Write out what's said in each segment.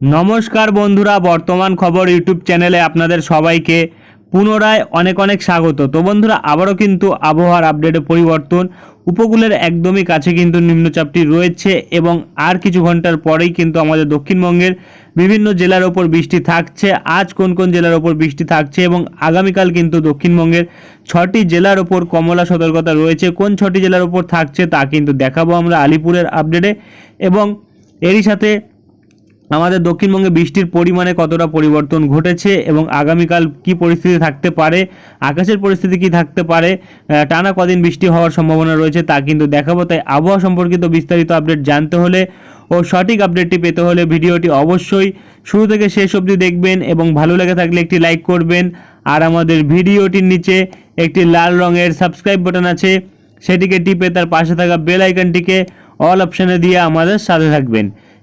নমস্কার বন্ধুরা, বর্তমান খবর ইউটিউব চ্যানেলে আপনাদের সবাইকে পুনরায় অনেক অনেক স্বাগত। তো বন্ধুরা, আবারও কিন্তু আবহাওয়ার আপডেটে পরিবর্তন। উপকূলের একদমই কাছে কিন্তু নিম্নচাপটি রয়েছে এবং আর কিছু ঘণ্টার পরেই কিন্তু আমাদের দক্ষিণবঙ্গের বিভিন্ন জেলার ওপর বৃষ্টি থাকছে। আজ কোন কোন জেলার ওপর বৃষ্টি থাকছে এবং আগামীকাল কিন্তু দক্ষিণবঙ্গের ছটি জেলার ওপর কমলা সতর্কতা রয়েছে। কোন ছটি জেলার ওপর থাকছে তা কিন্তু দেখাবো আমরা আলিপুরের আপডেটে এবং এরই সাথে আমাদের দক্ষিণবঙ্গে বৃষ্টির পরিমাণে কতটা পরিবর্তন ঘটেছে এবং আগামীকাল কি পরিস্থিতি থাকতে পারে, আকাশের পরিস্থিতি কি থাকতে পারে টানা কদিন বৃষ্টি হওয়ার সম্ভাবনা রয়েছে তা কিন্তু দেখাবো। তাই আবহাওয়া সম্পর্কিত বিস্তারিত আপডেট জানতে হলে ও সঠিক আপডেটটি পেতে হলে ভিডিওটি অবশ্যই শুরু থেকে শেষ অবধি দেখবেন এবং ভালো লেগে থাকলে একটি লাইক করবেন। আর আমাদের ভিডিওটির নিচে একটি লাল রঙের সাবস্ক্রাইব বাটন আছে, সেটিকে টিপে তার পাশে থাকা বেল আইকনটিকে অল অপশানে দিয়ে আমাদের সাথে থাকবেন।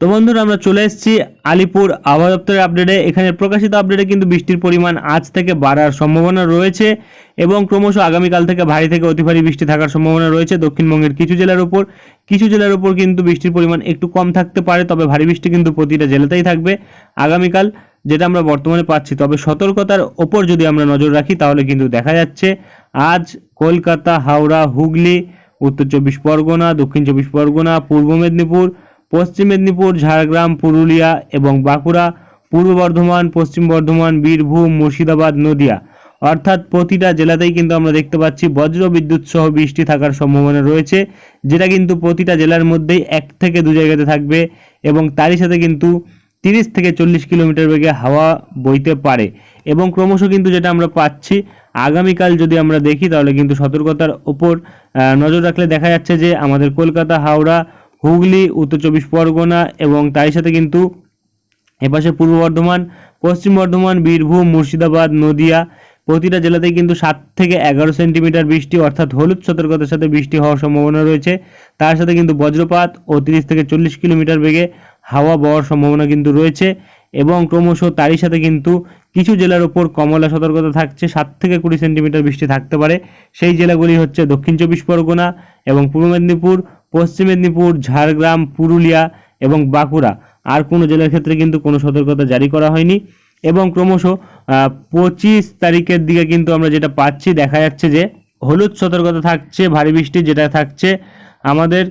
তো বন্ধুরা, আমরা চলে এসেছি আলিপুর আবহাওয়া দপ্তরের আপডেটে এখানে প্রকাশিত আপডেটে কিন্তু বৃষ্টির পরিমাণ আজ থেকে বাড়ার সম্ভাবনা রয়েছে এবং ক্রমশ আগামীকাল থেকে ভারী থেকে অতি ভারী বৃষ্টি থাকার সম্ভাবনা রয়েছে দক্ষিণবঙ্গের কিছু জেলার উপর। কিছু জেলার উপর কিন্তু বৃষ্টির পরিমাণ একটু কম থাকতে পারে, তবে ভারী বৃষ্টি কিন্তু প্রতিটা জেলাতেই থাকবে আগামীকাল, যেটা আমরা বর্তমানে পাচ্ছি। তবে সতর্কতার ওপর যদি আমরা নজর রাখি, তাহলে কিন্তু দেখা যাচ্ছে আজ কলকাতা, হাওড়া, হুগলি, উত্তর চব্বিশ পরগনা, দক্ষিণ চব্বিশ পরগনা, পূর্ব মেদিনীপুর পশ্চিম মেদিনীপুর, ঝাড়গ্রাম, পুরুলিয়া এবং বাঁকুড়া, পূর্ব বর্ধমান, পশ্চিম বর্ধমান, বীরভূম, মুর্শিদাবাদ, নদিয়া। অর্থাৎ প্রতিটা জেলাতেই কিন্তু আমরা দেখতে পাচ্ছি বজ্র বিদ্যুৎ সহ বৃষ্টি থাকার সম্ভাবনা রয়েছে, যেটা কিন্তু প্রতিটা জেলার মধ্যেই এক থেকে দু জায়গাতে থাকবে এবং তারই সাথে কিন্তু তিরিশ থেকে চল্লিশ কিলোমিটার বেগে হাওয়া বইতে পারে। এবং ক্রমশ কিন্তু যেটা আমরা পাচ্ছি, আগামীকাল যদি আমরা দেখি তাহলে কিন্তু সতর্কতার ওপর নজর রাখলে দেখা যাচ্ছে যে আমাদের কলকাতা, হাওড়া হুগলি, উত্তর চব্বিশ পরগনা এবং তারই সাথে কিন্তু এপাশে পূর্ব বর্ধমান, পশ্চিম বর্ধমান, বীরভূম, মুর্শিদাবাদ, নদিয়া প্রতিটা জেলাতেই কিন্তু সাত থেকে এগারো সেন্টিমিটার বৃষ্টি অর্থাৎ হলুদ সতর্কতার সাথে বৃষ্টি হওয়ার সম্ভাবনা রয়েছে। তার সাথে কিন্তু বজ্রপাত ও তিরিশ থেকে চল্লিশ কিলোমিটার বেগে হাওয়া বওয়ার সম্ভাবনা কিন্তু রয়েছে এবং ক্রমশ তারই সাথে কিন্তু কিছু জেলার ওপর কমলা সতর্কতা থাকছে, সাত থেকে কুড়ি সেন্টিমিটার বৃষ্টি থাকতে পারে। সেই জেলাগুলি হচ্ছে দক্ষিণ চব্বিশ পরগনা এবং পূর্ব মেদিনীপুর পশ্চিম মেদিনীপুর, ঝাড়গ্রাম, পুরুলিয়া এবং বাঁকুড়া। আর কোনো জেলার ক্ষেত্রে কিন্তু কোনো সতর্কতা জারি করা হয়নি। এবং ক্রমশ পঁচিশ তারিখের দিকে কিন্তু আমরা যেটা পাচ্ছি, দেখা যাচ্ছে যে হলুদ সতর্কতা থাকছে, ভারী বৃষ্টি যেটা থাকছে আমাদের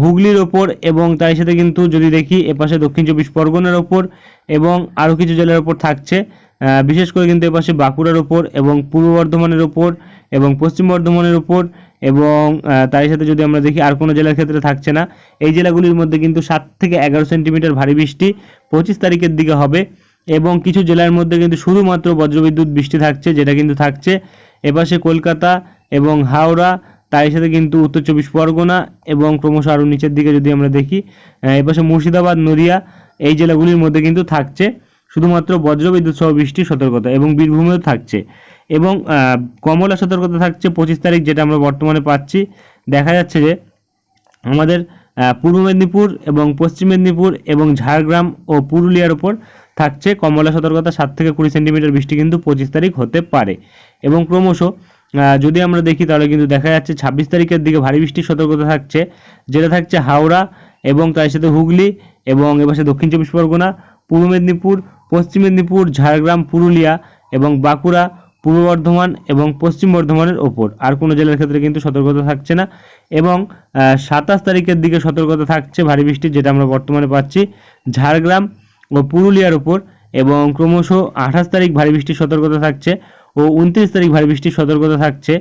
হুগলির ওপর এবং তার সাথে কিন্তু যদি দেখি এপাশে দক্ষিণ চব্বিশ পরগনার ওপর এবং আরও কিছু জেলার ওপর থাকছে। বিশেষ করে কিন্তু এপাশে বাঁকুড়ার ওপর এবং পূর্ব বর্ধমানের ওপর এবং পশ্চিম বর্ধমানের ওপর এবং তারই সাথে যদি আমরা দেখি আর কোনো জেলার ক্ষেত্রে থাকছে না। এই জেলাগুলির মধ্যে কিন্তু সাত থেকে এগারো সেন্টিমিটার ভারী বৃষ্টি পঁচিশ তারিখের দিকে হবে এবং কিছু জেলার মধ্যে কিন্তু শুধুমাত্র বজ্রবিদ্যুৎ বৃষ্টি থাকছে, যেটা কিন্তু থাকছে এপাশে কলকাতা এবং হাওড়া তার সাথে কিন্তু উত্তর চব্বিশ পরগনা এবং ক্রমশ আরও নিচের দিকে যদি আমরা দেখি এপাশে মুর্শিদাবাদ, নদিয়া, এই জেলাগুলির মধ্যে কিন্তু থাকছে। শুধুমাত্র বজ্রবিদ্যুৎ সহ বৃষ্টির সতর্কতা এবং বীরভূমেও থাকছে। এবং কমলা সতর্কতা থাকছে পঁচিশ তারিখ যেটা আমরা বর্তমানে পাচ্ছি। দেখা যাচ্ছে যে আমাদের পূর্ব মেদিনীপুর এবং পশ্চিম মেদিনীপুর এবং ঝাড়গ্রাম ও পুরুলিয়ার ওপর থাকছে কমলা সতর্কতা। সাত থেকে কুড়ি সেন্টিমিটার বৃষ্টি কিন্তু পঁচিশ তারিখ হতে পারে। এবং ক্রমশ যদি আমরা দেখি তাহলে কিন্তু দেখা যাচ্ছে ছাব্বিশ তারিখের দিকে ভারী বৃষ্টির সতর্কতা থাকছে। যেটা থাকছে হাওড়া এবং তার সাথে হুগলি এবং এপাশে দক্ষিণ চব্বিশ পরগনা, পূর্ব মেদিনীপুর পশ্চিম মেদিনীপুর, ঝাড়গ্রাম, পুরুলিয়া এবং বাঁকুড়া, পূর্ব বর্ধমান এবং পশ্চিম বর্ধমানের ওপর। আর কোনো জেলার ক্ষেত্রে কিন্তু সতর্কতা থাকছে না এবং সাতাশ তারিখের দিকে সতর্কতা থাকছে ভারী বৃষ্টি যেটা আমরা বর্তমানে পাচ্ছি। ঝাড়গ্রাম ও পুরুলিয়ার ওপর এবং ক্রমশ আঠাশ তারিখ ভারী বৃষ্টির সতর্কতা থাকছে ও উনত্রিশ তারিখ ভারী বৃষ্টির সতর্কতা থাকছে।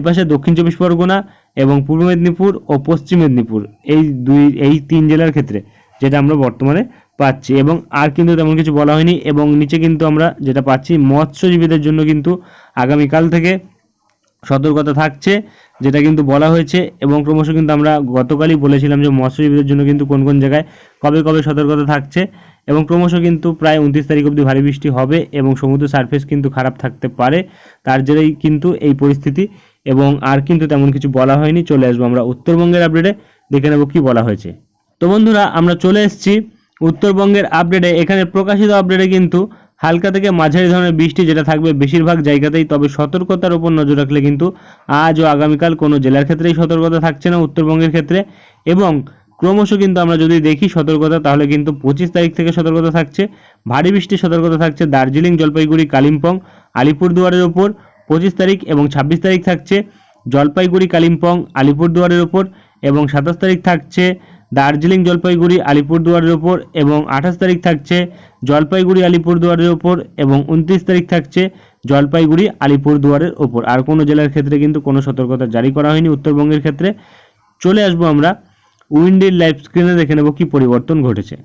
এপাশে দক্ষিণ চব্বিশ পরগনা এবং পূর্ব মেদিনীপুর ও পশ্চিম মেদিনীপুর, এই দুই, এই তিন জেলার ক্ষেত্রে, যেটা আমরা বর্তমানে পাচ্ছি এবং আর কিন্তু তেমন কিছু বলা হয়নি এবং নিচে কিন্তু আমরা যেটা পাচ্ছি, মৎস্যজীবীদের জন্য কিন্তু আগামীকাল থেকে সতর্কতা থাকছে, যেটা কিন্তু বলা হয়েছে এবং ক্রমশ কিন্তু আমরা গতকালই বলেছিলাম যে মৎস্যজীবীদের জন্য কিন্তু কোন কোন জায়গায় কবে কবে সতর্কতা থাকছে এবং ক্রমশ কিন্তু প্রায় উনত্রিশ তারিখ অবধি ভারী বৃষ্টি হবে এবং সমুদ্র সারফেস কিন্তু খারাপ থাকতে পারে। তার জেরেই কিন্তু এই পরিস্থিতি এবং আর কিন্তু তেমন কিছু বলা হয়নি। চলে আসব আমরা উত্তরবঙ্গের আপডেটে দেখে নেব কি বলা হয়েছে। তো বন্ধুরা, আমরা চলে এসেছি উত্তরবঙ্গের আপডেটে, এখানে প্রকাশিত আপডেটে কিন্তু হালকা থেকে মাঝারি ধরনের বৃষ্টি যেটা থাকবে বেশিরভাগ জায়গাতেই, তবে সতর্কতার উপর নজর রাখলে কিন্তু আজ ও আগামীকাল কোনো জেলার ক্ষেত্রেই সতর্কতা থাকছে না উত্তরবঙ্গের ক্ষেত্রে। এবং ক্রমশ কিন্তু আমরা যদি দেখি সতর্কতা, তাহলে কিন্তু পঁচিশ তারিখ থেকে সতর্কতা থাকছে, ভারী বৃষ্টির সতর্কতা থাকছে দার্জিলিং, জলপাইগুড়ি, কালিম্পং, আলিপুরদুয়ারের ওপর পঁচিশ তারিখ এবং ছাব্বিশ তারিখ থাকছে জলপাইগুড়ি, কালিম্পং, আলিপুরদুয়ারের ওপর এবং সাতাশ তারিখ থাকছে দার্জিলিং জলপাইগুড়ি আলিপুরদুয়ারের ওপর এবং আঠাশ তারিখ থাকছে জলপাইগুড়ি আলিপুরদুয়ারের ওপর এবং উনত্রিশ তারিখ থাকছে জলপাইগুড়ি আলিপুরদুয়ারের ওপর। আর কোনো জেলার ক্ষেত্রে কিন্তু কোনো সতর্কতা জারি করা হয়নি উত্তরবঙ্গের ক্ষেত্রে। চলে আসব আমরা উইন্ডির লাইভ স্ক্রিনে, দেখে নেব কি পরিবর্তন ঘটেছে।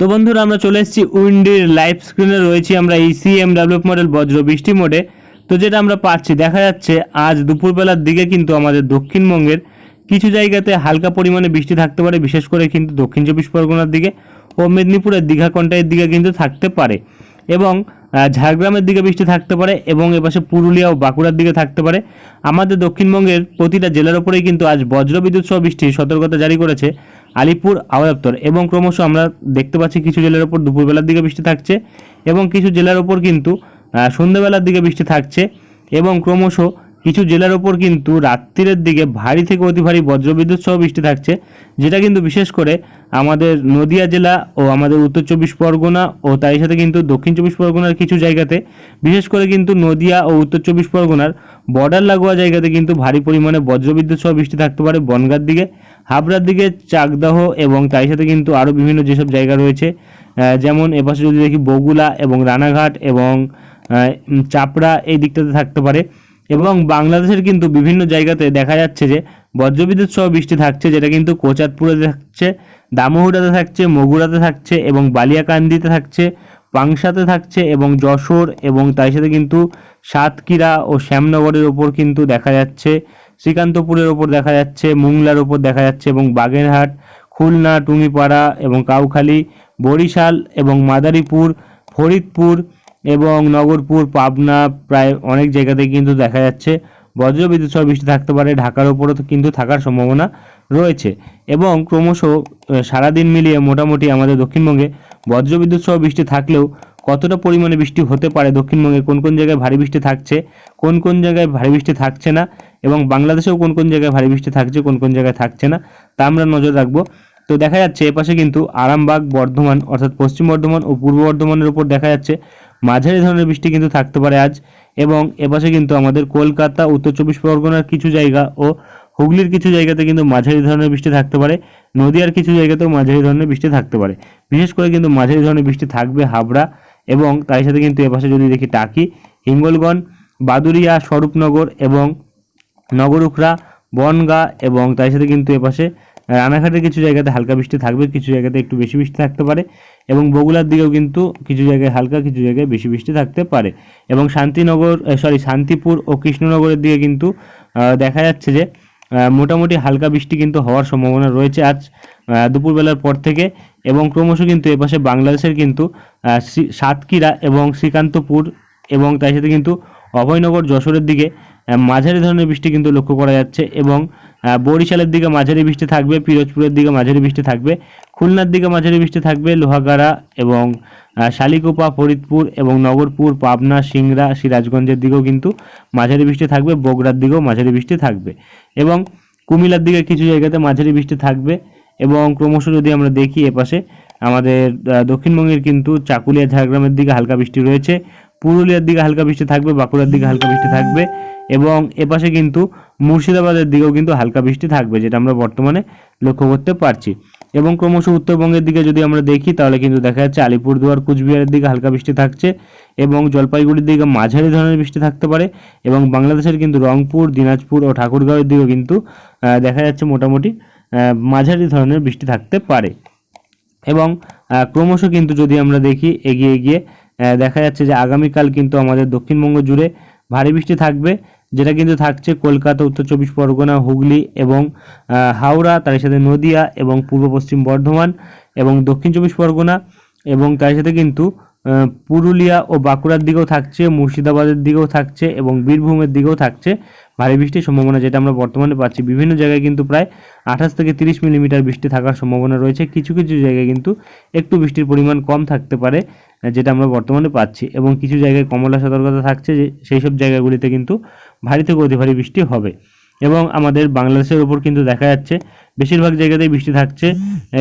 তো বন্ধুরা, আমরা চলে এসেছি উইন্ডির লাইভ স্ক্রিনে। রয়েছি আমরা এই সিএম ডেভেলপ মডেল বজ্র বৃষ্টি মোডে। তো যেটা আমরা পাচ্ছি, দেখা যাচ্ছে আজ দুপুরবেলার দিকে কিন্তু আমাদের দক্ষিণবঙ্গের কিছু জায়গাতে হালকা পরিমাণে বৃষ্টি থাকতে পারে, বিশেষ করে কিন্তু দক্ষিণ চব্বিশ পরগনার দিকে ও মেদিনীপুরের দীঘা কন্টাইয়ের দিকে কিন্তু থাকতে পারে। এবং ঝাড়গ্রামের দিকে বৃষ্টি থাকতে পারে এবং এপাশে পুরুলিয়া ও বাঁকুড়ার দিকে থাকতে পারে। আমাদের দক্ষিণবঙ্গের প্রতিটা জেলার ওপরেই কিন্তু আজ বজ্রবিদ্যুৎ সহ বৃষ্টির সতর্কতা জারি করেছে আলিপুর আবহাওয়া দপ্তর। এবং ক্রমশ আমরা দেখতে পাচ্ছি কিছু জেলার ওপর দুপুরবেলার দিকে বৃষ্টি থাকছে এবং কিছু জেলার ওপর কিন্তু সন্ধ্যাবেলার দিকে বৃষ্টি থাকছে। এবং ক্রমশ কিছু জেলার ওপর কিন্তু রাত্রিরের দিকে ভারী থেকে অতি ভারী বজ্রবিদ্যুৎ সহ বৃষ্টি থাকছে, যেটা কিন্তু বিশেষ করে আমাদের নদিয়া জেলা ও আমাদের উত্তর চব্বিশ পরগনা ও তারই সাথে কিন্তু দক্ষিণ চব্বিশ পরগনার কিছু জায়গাতে, বিশেষ করে কিন্তু নদিয়া ও উত্তর চব্বিশ পরগনার বর্ডার লাগোয়া জায়গাতে কিন্তু ভারী পরিমাণে বজ্রবিদ্যুৎ সহ বৃষ্টি থাকতে পারে বনগার দিকে, হাবড়ার দিকে চাকদাহ এবং তারই সাথে কিন্তু আরও বিভিন্ন যেসব জায়গা রয়েছে যেমন এপাশে যদি দেখি বগুলা এবং রানাঘাট এবং চাপড়া এই দিকটাতে থাকতে পারে। এবং বাংলাদেশের কিন্তু বিভিন্ন জায়গাতে দেখা যাচ্ছে যে বজ্রবিদ্যুৎ সহ বৃষ্টি থাকছে, যেটা কিন্তু কোচাতপুরে থাকছে, দামোহরাতে থাকছে, মগুরাতে থাকছে এবং বালিয়াকান্দিতে থাকছে, পাংশাতে থাকছে এবং যশোর এবং তার সাথে কিন্তু সাতক্ষীরা ও শ্যামনগরের ওপর কিন্তু দেখা যাচ্ছে, শ্রীকান্তপুরের ওপর দেখা যাচ্ছে, মুংলার ওপর দেখা যাচ্ছে এবং বাগেরহাট, খুলনা, টুঙ্গিপাড়া এবং কাউখালী, বরিশাল এবং মাদারীপুর, ফরিদপুর এবং নগরপুর, পাবনা প্রায় অনেক জায়গাতে কিন্তু দেখা যাচ্ছে। বজ্রবিদ্যুৎ সহ বৃষ্টি থাকতে পারে, ঢাকার ওপরও কিন্তু থাকার সম্ভাবনা রয়েছে। এবং ক্রমশ সারাদিন মিলিয়ে মোটামুটি আমাদের দক্ষিণবঙ্গে বজ্রবিদ্যুৎ সহ বৃষ্টি থাকলেও কতটা পরিমাণে বৃষ্টি হতে পারে, দক্ষিণবঙ্গে কোন কোন জায়গায় ভারী বৃষ্টি থাকছে, কোন কোন জায়গায় ভারী বৃষ্টি থাকছে না, এবং বাংলাদেশেও কোন কোন জায়গায় ভারী বৃষ্টি থাকছে, কোন কোন জায়গায় থাকছে না, তা আমরা নজর রাখব। তো দেখা যাচ্ছে এপাশে কিন্তু আরামবাগ বর্ধমান, অর্থাৎ পশ্চিম বর্ধমান ও পূর্ব বর্ধমানের উপর দেখা যাচ্ছে মাঝারি ধরনের বৃষ্টি কিন্তু থাকতে পারে আজ এবং এপাশে কিন্তু আমাদের কলকাতা, উত্তর চব্বিশ পরগনার কিছু জায়গা ও হুগলির কিছু জায়গাতে কিন্তু মাঝারি ধরনের বৃষ্টি থাকতে পারে, নদিয়ার কিছু জায়গাতেও মাঝারি ধরনের বৃষ্টি থাকতে পারে। বিশেষ করে কিন্তু মাঝারি ধরনের বৃষ্টি থাকবে হাবড়া এবং তার সাথে কিন্তু এপাশে যদি দেখি টাকি, হিঙ্গলগঞ্জ বাদুরিয়া স্বরূপনগর এবং নগরুখরা বনগা এবং তার সাথে কিন্তু এপাশে রানাঘাটের কিছু জায়গাতে হালকা বৃষ্টি থাকবে, কিছু জায়গাতে একটু বেশি বৃষ্টি থাকতে পারে এবং বগুলার দিকেও কিন্তু কিছু জায়গায় হালকা, কিছু জায়গায় বেশি বৃষ্টি থাকতে পারে। এবং শান্তিনগর সরি শান্তিপুর ও কৃষ্ণনগরের দিকে কিন্তু দেখা যাচ্ছে যে মোটামুটি হালকা বৃষ্টি কিন্তু হওয়ার সম্ভাবনা রয়েছে আজ দুপুরবেলার পর থেকে এবং ক্রমশ কিন্তু এপাশে বাংলাদেশের কিন্তু সাতক্ষীরা এবং শ্রীকান্তপুর এবং তার সাথে কিন্তু অভয়নগর, যশোরের দিকে মাঝারি ধরনের বৃষ্টি কিন্তু লক্ষ্য করা যাচ্ছে এবং বরিশালের দিকে মাঝারি বৃষ্টি থাকবে, পিরোজপুরের দিকে মাঝারি বৃষ্টি থাকবে, খুলনার দিকে মাঝারি বৃষ্টি থাকবে, লোহাগাড়া এবং শালিকোপা, ফরিদপুর এবং নগরপুর, পাবনা, সিংড়া, সিরাজগঞ্জের দিকেও কিন্তু মাঝারি বৃষ্টি থাকবে, বগুড়ার দিকেও মাঝারি বৃষ্টি থাকবে এবং কুমিল্লার দিকে কিছু জায়গাতে মাঝারি বৃষ্টি থাকবে এবং ক্রমশ যদি আমরা দেখি এপাশে, আমাদের দক্ষিণবঙ্গের কিন্তু চাকুলিয়া, ঝাড়গ্রামের দিকে হালকা বৃষ্টি রয়েছে, পুরুলিয়ার দিকে হালকা বৃষ্টি থাকবে, বাঁকুড়ার দিকে হালকা বৃষ্টি থাকবে এবং এপাশে কিন্তু মুর্শিদাবাদের দিকেও কিন্তু হালকা বৃষ্টি থাকবে যেটা আমরা বর্তমানে লক্ষ্য করতে পারছি। এবং ক্রমশ উত্তরবঙ্গের দিকে যদি আমরা দেখি তাহলে কিন্তু দেখা যাচ্ছে আলিপুরদুয়ার কুচবিহারের দিকে হালকা বৃষ্টি থাকছে এবং জলপাইগুড়ির দিকে মাঝারি ধরনের বৃষ্টি থাকতে পারে এবং বাংলাদেশের কিন্তু রংপুর দিনাজপুর ও ঠাকুরগাঁওয়ের দিকেও কিন্তু দেখা যাচ্ছে মোটামুটি মাঝারি ধরনের বৃষ্টি থাকতে পারে। এবং ক্রমশ কিন্তু যদি আমরা দেখি এগিয়ে গিয়ে আহ, দেখা যাচ্ছে যে আগামীকাল কিন্তু আমাদের দক্ষিণবঙ্গ জুড়ে ভারী বৃষ্টি থাকবে। যেটা কিন্তু থাকছে কলকাতা, উত্তর চব্বিশ পরগনা, হুগলি এবং হাওড়া, তার সাথে নদিয়া এবং পূর্ব পশ্চিম বর্ধমান এবং দক্ষিণ চব্বিশ পরগনা এবং তার সাথে কিন্তু পুরুলিয়া ও বাঁকুড়ার দিকেও থাকছে, মুর্শিদাবাদের দিকেও থাকছে এবং বীরভূমের দিকেও থাকছে। ভারী বৃষ্টির সম্ভাবনা যেটা আমরা বর্তমানে পাচ্ছি। বিভিন্ন জায়গায় কিন্তু প্রায় আঠাশ থেকে তিরিশ মিলিমিটার বৃষ্টি থাকার সম্ভাবনা রয়েছে। কিছু কিছু জায়গায় কিন্তু একটু বৃষ্টির পরিমাণ কম থাকতে পারে যেটা আমরা বর্তমানে পাচ্ছি এবং কিছু জায়গায় কমলা সতর্কতা থাকছে যে, সেই সব জায়গাগুলিতে কিন্তু ভারী থেকে অতি ভারী বৃষ্টি হবে। এবং আমাদের বাংলাদেশের ওপর কিন্তু দেখা যাচ্ছে, বেশিরভাগ জায়গাতেই বৃষ্টি থাকছে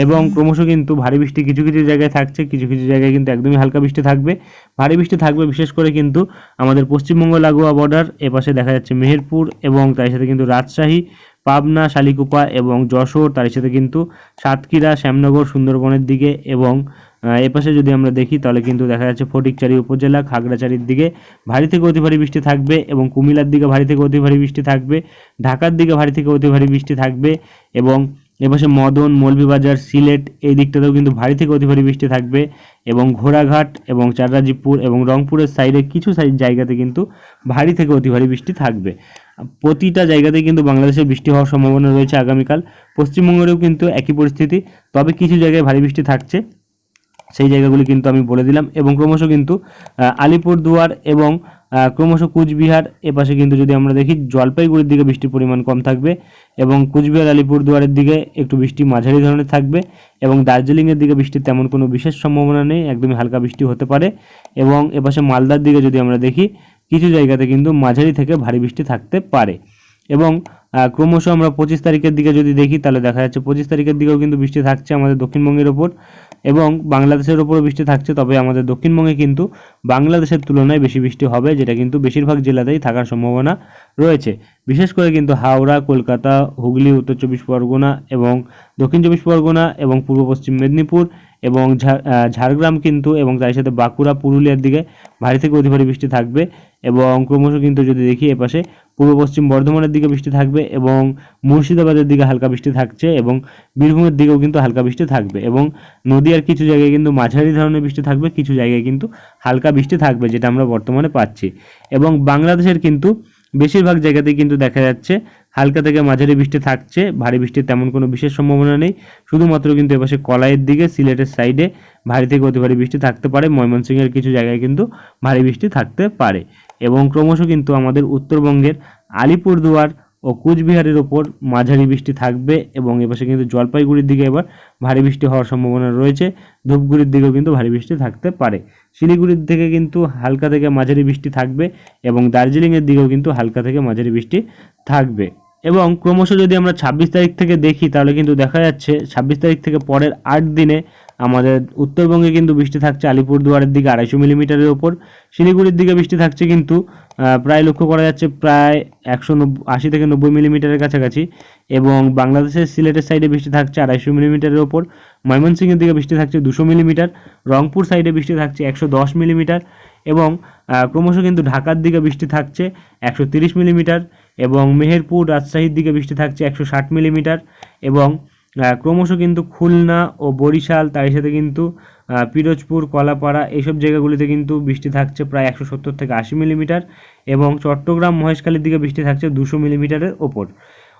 এবং ক্রমশ কিন্তু ভারী বৃষ্টি কিছু কিছু জায়গায় থাকছে, কিছু কিছু জায়গায় কিন্তু একদমই হালকা বৃষ্টি থাকবে। ভারী বৃষ্টি থাকবে বিশেষ করে কিন্তু আমাদের পশ্চিমবঙ্গ লাগোয়া বর্ডার এপাশে দেখা যাচ্ছে মেহেরপুর এবং তার সাথে কিন্তু রাজশাহী, পাবনা, শালিকুপা এবং যশোর, তার সাথে কিন্তু সাতক্ষীরা, শ্যামনগর, সুন্দরবনের দিকে এবং এপাশে যদি আমরা দেখি, তাহলে কিন্তু দেখা যাচ্ছে ফটিকচারি উপজেলা, খাগড়াছড়ির দিকে ভারী থেকে অতি ভারী বৃষ্টি থাকবে এবং কুমিল্লার দিকে ভারী থেকে অতি ভারী বৃষ্টি থাকবে, ঢাকার দিকে ভারী থেকে অতি ভারী বৃষ্টি থাকবে এবং এপাশে মদন, মৌলভীবাজার, সিলেট, এই দিকটাতেও কিন্তু ভারী থেকে অতি ভারী বৃষ্টি থাকবে এবং ঘোড়াঘাট এবং চাররাজিপুর এবং রংপুরের সাইডে কিছু সাইড জায়গাতে কিন্তু ভারী থেকে অতি ভারী বৃষ্টি থাকবে। প্রতিটা জায়গাতেই কিন্তু বাংলাদেশে বৃষ্টি হওয়ার সম্ভাবনা রয়েছে আগামীকাল। পশ্চিমবঙ্গেরও কিন্তু একই পরিস্থিতি, তবে কিছু জায়গায় ভারী বৃষ্টি থাকছে। সেই জায়গাগুলি কিন্তু আমি বলে দিলাম এবং ক্রমশ কিন্তু আলিপুরদুয়ার এবং ক্রমশ কুচবিহার এপাশে কিন্তু যদি আমরা দেখি জলপাইগুড়ির দিকে বৃষ্টির পরিমাণ কম থাকবে এবং কুচবিহার, আলিপুরদুয়ারের দিকে একটু বৃষ্টি মাঝারি ধরনের থাকবে এবং দার্জিলিংয়ের দিকে বৃষ্টির তেমন কোনো বিশেষ সম্ভাবনা নেই, একদমই হালকা বৃষ্টি হতে পারে এবং এপাশে মালদার দিকে যদি আমরা দেখি, কিছু জায়গাতে কিন্তু মাঝারি থেকে ভারী বৃষ্টি থাকতে পারে। এবং ক্রমশ আমরা পঁচিশ তারিখের দিকে যদি দেখি, তাহলে দেখা যাচ্ছে পঁচিশ তারিখের দিকেও কিন্তু বৃষ্টি থাকছে আমাদের দক্ষিণবঙ্গের ওপর এবং বাংলাদেশের ওপরও বৃষ্টি থাকছে। তবে আমাদের দক্ষিণবঙ্গে কিন্তু বাংলাদেশের তুলনায় বেশি বৃষ্টি হবে, যেটা কিন্তু বেশিরভাগ জেলাতেই থাকার সম্ভাবনা রয়েছে। বিশেষ করে কিন্তু হাওড়া, কলকাতা, হুগলি, উত্তর চব্বিশ পরগনা এবং দক্ষিণ চব্বিশ পরগনা এবং পূর্ব পশ্চিম মেদিনীপুর এবং ঝাড়গ্রাম কিন্তু এবং তার সাথে বাঁকুড়া, পুরুলিয়ার দিকে ভারী থেকে অতি ভারী বৃষ্টি থাকবে এবং ক্রমশ কিন্তু যদি দেখি এপাশে পূর্ব পশ্চিম বর্ধমানের দিকে বৃষ্টি থাকবে এবং মুর্শিদাবাদের দিকে হালকা বৃষ্টি থাকছে এবং বীরভূমের দিকেও কিন্তু হালকা বৃষ্টি থাকবে এবং নদীয়ার কিছু জায়গায় কিন্তু মাঝারি ধরনের বৃষ্টি থাকবে, কিছু জায়গায় কিন্তু হালকা বৃষ্টি থাকবে যেটা আমরা বর্তমানে পাচ্ছি। এবং বাংলাদেশের কিন্তু বেশিরভাগ জায়গাতেই কিন্তু দেখা যাচ্ছে হালকা থেকে মাঝারি বৃষ্টি থাকছে, ভারী বৃষ্টির তেমন কোনো বিশেষ সম্ভাবনা নেই। শুধুমাত্র কিন্তু এপাশে কলাইয়ের দিকে, সিলেটের সাইডে ভারী থেকে অতি ভারী বৃষ্টি থাকতে পারে, ময়মনসিংহের কিছু জায়গায় কিন্তু ভারী বৃষ্টি থাকতে পারে। এবং ক্রমশ কিন্তু আমাদের উত্তরবঙ্গের আলিপুরদুয়ার ও কুচবিহারের ওপর মাঝারি বৃষ্টি থাকবে এবং এপাশে কিন্তু জলপাইগুড়ির দিকে এবার ভারী বৃষ্টি হওয়ার সম্ভাবনা রয়েছে। ধূপগুড়ির দিকেও কিন্তু ভারী বৃষ্টি থাকতে পারে। শিলিগুড়ির দিকে কিন্তু হালকা থেকে মাঝারি বৃষ্টি থাকবে এবং দার্জিলিংয়ের দিকেও কিন্তু হালকা থেকে মাঝারি বৃষ্টি থাকবে। এবং ক্রমশ যদি আমরা ছাব্বিশ তারিখ থেকে দেখি, তাহলে কিন্তু দেখা যাচ্ছে ছাব্বিশ তারিখ থেকে পরের আট দিনে আমাদের উত্তরবঙ্গে কিন্তু বৃষ্টি থাকছে আলিপুরদুয়ারের দিকে আড়াইশো মিলিমিটারের ওপর, শিলিগুড়ির দিকে বৃষ্টি থাকছে কিন্তু প্রায় লক্ষ্য করা যাচ্ছে প্রায় একশো আশি থেকে নব্বই মিলিমিটারের কাছাকাছি এবং বাংলাদেশের সিলেটের সাইডে বৃষ্টি থাকছে আড়াইশো মিলিমিটারের ওপর, ময়মনসিংহের দিকে বৃষ্টি থাকছে দুশো মিলিমিটার, রংপুর সাইডে বৃষ্টি থাকছে একশো দশ মিলিমিটার এবং ক্রমশ কিন্তু ঢাকার দিকে বৃষ্টি থাকছে একশো তিরিশ মিলিমিটার এবং মেহেরপুর রাজশাহীর দিকে বৃষ্টি থাকছে একশো ষাট মিলিমিটার এবং ক্রমশ কিন্তু খুলনা ও বরিশাল, তার সাথে কিন্তু পিরোজপুর, কলাপাড়া এইসব জায়গাগুলিতে কিন্তু বৃষ্টি থাকছে প্রায় একশো সত্তর থেকে আশি মিলিমিটার এবং চট্টগ্রাম, মহেশখালীর দিকে বৃষ্টি থাকছে দুশো মিলিমিটারের ওপর।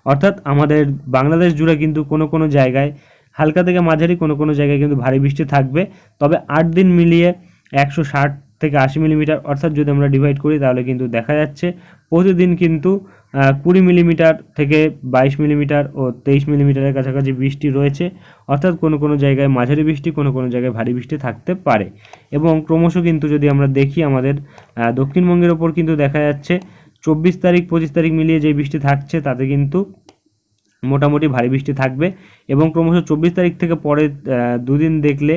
অর্থাৎ আমাদের বাংলাদেশ জুড়ে কিন্তু কোনো কোনো জায়গায়, হালকা থেকে মাঝারি কোনো কোনো জায়গায় কিন্তু ভারী বৃষ্টি থাকবে। তবে আট দিন মিলিয়ে একশো ষাট থেকে আশি মিলিমিটার, অর্থাৎ যদি আমরা ডিভাইড করি তাহলে কিন্তু দেখা যাচ্ছে প্রতিদিন কিন্তু কুড়ি মিলিমিটার থেকে বাইশ মিলিমিটার ও তেইশ মিলিমিটারের কাছাকাছি বৃষ্টি রয়েছে। অর্থাৎ কোনো কোনো জায়গায় মাঝারি বৃষ্টি, কোনো কোনো জায়গায় ভারী বৃষ্টি থাকতে পারে। এবং ক্রমশ কিন্তু যদি আমরা দেখি আমাদের দক্ষিণবঙ্গের ওপর কিন্তু দেখা যাচ্ছে, চব্বিশ তারিখ, পঁচিশ তারিখ মিলিয়ে যে বৃষ্টি থাকছে তাতে কিন্তু মোটামুটি ভারী বৃষ্টি থাকবে এবং ক্রমশ চব্বিশ তারিখ থেকে পরের দুদিন দেখলে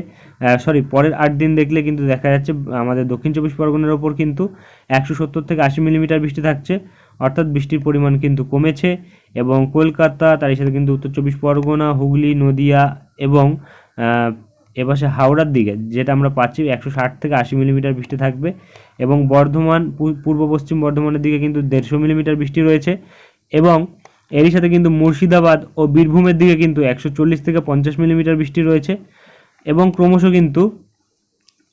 সরি পরের আট দিন দেখলে কিন্তু দেখা যাচ্ছে, আমাদের দক্ষিণ চব্বিশ পরগনার ওপর কিন্তু একশো সত্তর থেকে আশি মিলিমিটার বৃষ্টি থাকছে। অর্থাৎ বৃষ্টির পরিমাণ কিন্তু কমেছে এবং কলকাতা, তার সাথে কিন্তু উত্তর চব্বিশ পরগনা, হুগলি, নদিয়া এবং এপাশে হাওড়ার দিকে, যেটা আমরা পাচ্ছি একশো ষাট থেকে আশি মিলিমিটার বৃষ্টি থাকবে এবং বর্ধমান পূর্ব পশ্চিম বর্ধমানের দিকে কিন্তু দেড়শো মিলিমিটার বৃষ্টি রয়েছে এবং এরই সাথে কিন্তু মুর্শিদাবাদ ও বীরভূমের দিকে কিন্তু একশো চল্লিশ থেকে পঞ্চাশ মিলিমিটার বৃষ্টি রয়েছে এবং ক্রমশ কিন্তু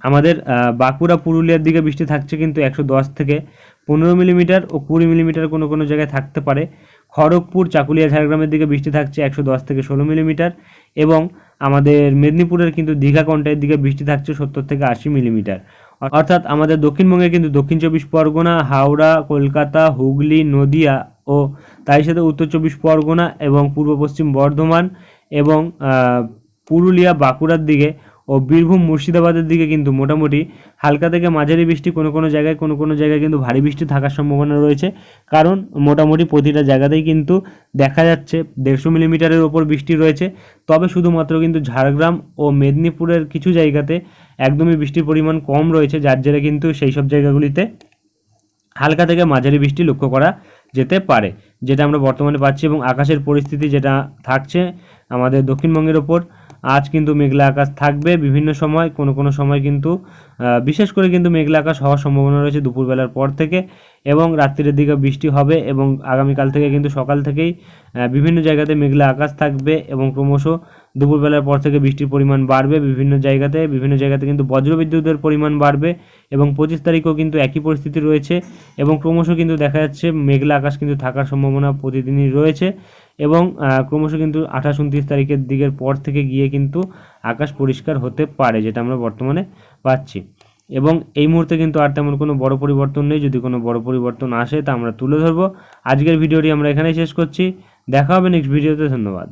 আমাদের বাঁকুড়া, পুরুলিয়ার দিকে বৃষ্টি থাকছে কিন্তু একশো দশ থেকে পনেরো মিলিমিটার ও কুড়ি মিলিমিটার কোনো কোনো জায়গায় থাকতে পারে। খড়গপুর, চাকুলিয়া, ঝাড়গ্রামের দিকে বৃষ্টি থাকছে একশো দশ থেকে ষোলো মিলিমিটার এবং আমাদের মেদিনীপুরের কিন্তু দীঘা কন্টাইয়ের দিকে বৃষ্টি থাকছে সত্তর থেকে আশি মিলিমিটার। অর্থাৎ আমাদের দক্ষিণবঙ্গে কিন্তু দক্ষিণ চব্বিশ পরগনা, হাওড়া, কলকাতা, হুগলি, নদিয়া ও তাই সাথে উত্তর চব্বিশ পরগনা এবং পূর্ব পশ্চিম বর্ধমান এবং পুরুলিয়া, বাঁকুড়ার দিকে ও বীরভূম মুর্শিদাবাদের দিকে কিন্তু মোটামুটি হালকা থেকে মাঝারি বৃষ্টি কোনো কোনো জায়গায় কোনো কোনো জায়গায় কিন্তু ভারী বৃষ্টি থাকার সম্ভাবনা রয়েছে। কারণ মোটামুটি প্রতিটা জায়গাতেই কিন্তু দেখা যাচ্ছে দেড়শো মিলিমিটারের ওপর বৃষ্টি রয়েছে। তবে শুধুমাত্র কিন্তু ঝাড়গ্রাম ও মেদিনীপুরের কিছু জায়গাতে একদমই বৃষ্টির পরিমাণ কম রয়েছে, যার জেরে কিন্তু সেই সব জায়গাগুলিতে হালকা থেকে মাঝারি বৃষ্টি লক্ষ্য করা যেতে পারে। যেটা আমরা বর্তমানে পাচ্ছি এবং আকাশের পরিস্থিতি যেটা থাকছে আমাদের দক্ষিণবঙ্গের ওপর আজ কিন্তু মেঘলা আকাশ থাকবে। বিভিন্ন সময়, কোনো কোনো সময় কিন্তু বিশেষ করে কিন্তু মেঘলা আকাশ হওয়ার সম্ভাবনা রয়েছে দুপুরবেলার পর থেকে এবং রাত্রির দিকে বৃষ্টি হবে এবং আগামীকাল থেকে কিন্তু সকাল থেকেই বিভিন্ন জায়গাতে মেঘলা আকাশ থাকবে এবং ক্রমশ দুপুরবেলার পর থেকে বৃষ্টির পরিমাণ বাড়বে। বিভিন্ন জায়গাতে বিভিন্ন জায়গাতে কিন্তু বজ্রবিদ্যুতের পরিমাণ বাড়বে এবং পঁচিশ তারিখেও কিন্তু একই পরিস্থিতি রয়েছে এবং ক্রমশ কিন্তু দেখা যাচ্ছে মেঘলা আকাশ কিন্তু থাকার সম্ভাবনা প্রতিদিনই রয়েছে। এবং ক্রমশ কিন্তু আঠাশ, উনত্রিশ তারিখের দিকের পর থেকে গিয়ে কিন্তু আকাশ পরিষ্কার হতে পারে, যেটা আমরা বর্তমানে পাচ্ছি। এবং এই মুহূর্তে কিন্তু আর তেমন কোনো বড় পরিবর্তন নেই, যদি কোনো বড় পরিবর্তন আসে তা আমরা তুলে ধরবো। আজকের ভিডিওটি আমরা এখানেই শেষ করছি। দেখা হবে নেক্সট ভিডিওতে ধন্যবাদ।